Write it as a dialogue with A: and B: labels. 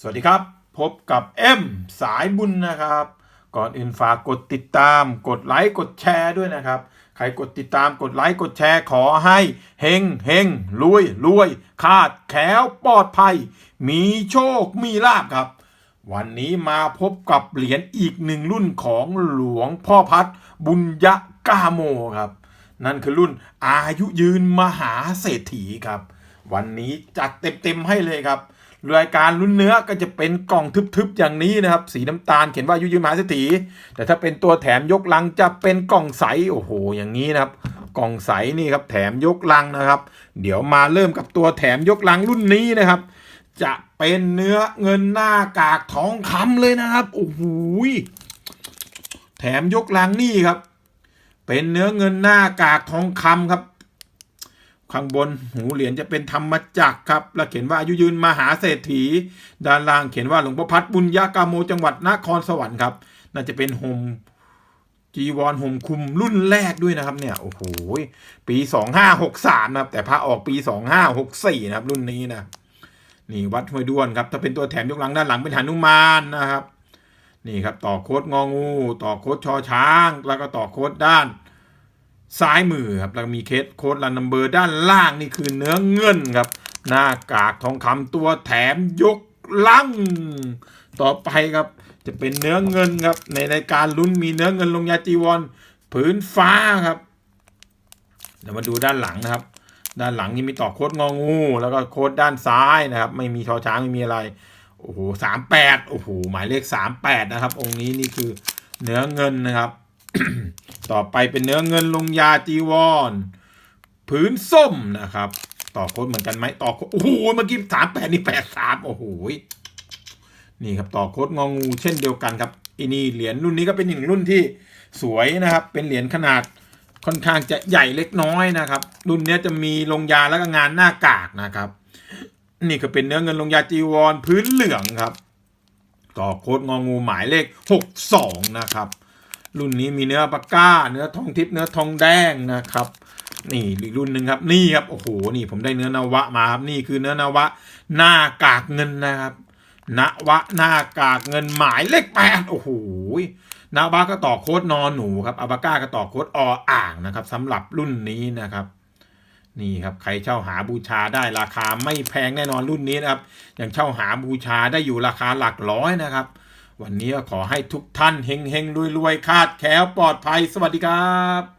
A: สวัสดีครับ พบกับเอ็มสายบุญนะครับ ก่อนอื่นฝากกดติดตาม กดไลค์กดแชร์ด้วยนะครับ ใครกดติดตามกดไลค์กดแชร์ขอให้เฮงเฮงรวยรวยคาดแขวปลอดภัย มีโชคมีลาบครับ วันนี้มาพบกับเหรียญอีกหนึ่งรุ่นของหลวงพ่อพัดบุญยะกาโมครับ นั่นคือรุ่นอายุยืนมหาเศรษฐีครับ วันนี้จัดเต็มๆให้เลยครับ รายการรุ่นเนื้อก็จะเป็นกล่องทึบๆอย่างนี้นะครับ สีน้ำตาลเขียนว่ายุยืมหาเศรษฐีแต่ถ้าเป็นตัวแถมยกลังจะเป็นกล่องใสโอ้โห อย่างนี้นะครับ กล่องใสนี่ครับแถมยกลังนะครับ เดี๋ยวมาเริ่มกับตัวแถมยกลังรุ่นนี้นะครับ จะเป็นเนื้อเงินหน้ากากทองคำเลยนะครับโอ้โหแถมยกลังนี่ครับ เป็นเนื้อเงินหน้ากากทองคำครับ ข้างบนหูเหรียญจะเป็นธรรมจักรครับ แล้วเขียนว่าอายุยืนมหาเศรษฐี ด้านล่างเขียนว่าหลวงพ่อพัดบุญญากาโมจังหวัดนครสวรรค์ครับ น่าจะเป็นห่มจีวรห่มคุมรุ่นแรกด้วยนะครับเนี่ยโอ้โหปีสองห้าหกสามนะครับ แต่พระออกปีสองห้าหกสี่นะครับ รุ่นนี้นะนี่วัดห้วยด้วนครับ ถ้าเป็นตัวแถมยกหลังด้านหลังเป็นหนุมานนะครับ นี่ครับต่อโคดงองู ต่อโคดชอช้าง แล้วก็ต่อโคดด้าน ซ้ายมือครับแล้วมีเคสโค้ดรันนัมเบอร์ด้านล่างนี่คือเนื้อเงินครับ หน้ากากทองคำตัวแถมยกลัง ต่อไปครับจะเป็นเนื้อเงินครับ ในรายการลุ้นมีเนื้อเงินลงยาจีวรผืนฟ้าครับเดี๋ยวมาดูด้านหลังนะครับ ด้านหลังนี่มีต่อโค้ดงองู แล้วก็โค้ดด้านซ้ายนะครับ ไม่มีชอช้างไม่มีอะไรโอ้โหสามแปดโอ้โหหมายเลขสามแปดนะครับ องค์นี้นี่คือเนื้อเงินนะครับ ต่อไปเป็นเนื้อเงินลงยาจีวรผืนส้มนะครับ ต่อโค้ดเหมือนกันไหมต่อโคดโอ้โหเมื่อกี้สามแปดนี่แปดสามโอ้โหนี่ครับต่อโค้ดงองูเช่นเดียวกันครับอันนี้เหรียญรุ่นนี้ก็เป็นหนึ่งรุ่นที่สวยนะครับ เป็นเหรียญขนาดค่อนข้างจะใหญ่เล็กน้อยนะครับ รุ่นนี้จะมีลงยาแล้วก็งานหน้ากากนะครับ นี่ก็เป็นเนื้อเงินลงยาจีวรพื้นเหลืองครับ ต่อโค้ดงองูหมายเลขหกสองนะครับ รุ่นนี้มีเนื้อปากก้า เนื้อทองทิพย์เนื้อทองแดงนะครับ นี่อีกรุ่นหนึ่งครับ นี่ครับ โอ้โห นี่ผมได้เนื้อนวะมาครับ นี่คือเนื้อนวะ หน้ากากเงินนะครับนวะหน้ากากเงินหมายเลขแปดโอ้โหนวะก็ต่อโค้ดนอนหนูครับอาบาก้าก็ต่อโค้ดออ่างนะครับสำหรับรุ่นนี้นะครับนี่ครับใครเช่าหาบูชาได้ราคาไม่แพงแน่นอนรุ่นนี้นะครับยังเช่าหาบูชาได้อยู่ราคาหลักร้อยนะครับ วันนี้ขอให้ทุกท่านเฮงเฮงรวยรวยคาดแขวปลอดภัย สวัสดีครับ